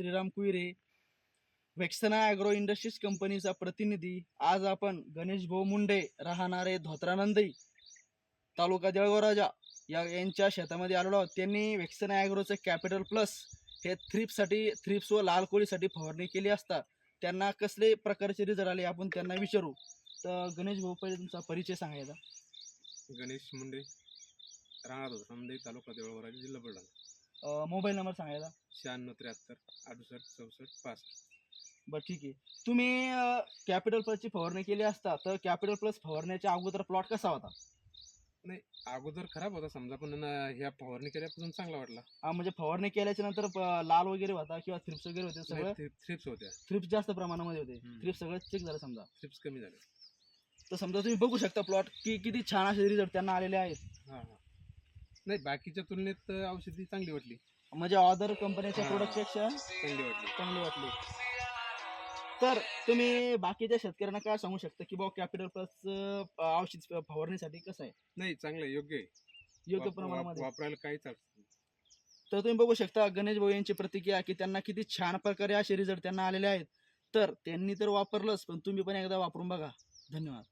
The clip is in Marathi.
श्रीराम कुईरे वेक्सना ॲग्रो इंडस्ट्रीज कंपनीचा प्रतिनिधी. आज आपण गणेश भाऊ मुंडे राहणारे धोत्रानंदी तालुका देळगाव राजा या यांच्या शेतामध्ये आलेलो आहोत. त्यांनी वेक्सना ॲग्रोचं कॅपिटल प्लस हे थ्रिप्ससाठी थ्रिप्स व लाल कोळीसाठी फवारणी केली असता त्यांना कसले प्रकारचे रिझल्ट आले आपण त्यांना विचारू. तर गणेश भाऊ पहिले तुमचा परिचय सांगायचा गणेश मुंडे राहणार होता तालुका देवळवराजी जिल्हा बुलढाणा. मोबाईल नंबर सांगायचा शहाण्णव त्र्याहत्तर अडुसष्ट चौसष्ट पासष्ट. बरं ठीक आहे. तुम्ही कॅपिटल प्लसची फवारणी केली असता तर कॅपिटल प्लस फवारण्याच्या अगोदर प्लॉट कसा होता? अगोदर खराब होता समजा पण न- ह्या फवारणी केल्यापासून चांगला वाटला. हा, म्हणजे फवारणी केल्याच्यानंतर प- लाल वगैरे होता किंवा थ्रिप्स वगैरे होते सगळं? थ्रिप्स होत्या. थ्रिप्स जास्त प्रमाणामध्ये होते. हम्म. थ्रिप्स सगळं चेक झालं समजा. थ्रिप्स कमी झाले. तर समजा तुम्ही बघू शकता प्लॉट की किती छान असे रिझल्ट त्यांना आलेले आहेत. हां हां. नाही बाकीच्या तुलनेत औषधी चांगली वाटली. म्हणजे अदर कंपनीच्या. प्रोडक्टपेक्षा चांगली वाटली. चांगली वाटली. तर तुम्ही बाकीच्या शेतकऱ्यांना काय सांगू शकता की बाबा कॅपिटल प्लस औषध फवारणीसाठी कसं आहे? नाही चांगलं आहे, योग्य आहे. योग्य प्रमाणामध्ये वाप- वापरायला काहीच. तर तुम्ही बघू शकता गणेश भाऊ यांची प्रतिक्रिया की त्यांना किती छान प्रकारे असे रिझल्ट त्यांना आलेले आहेत. तर त्यांनी तर वापरलंच पण तुम्ही पण एकदा वापरून बघा. धन्यवाद.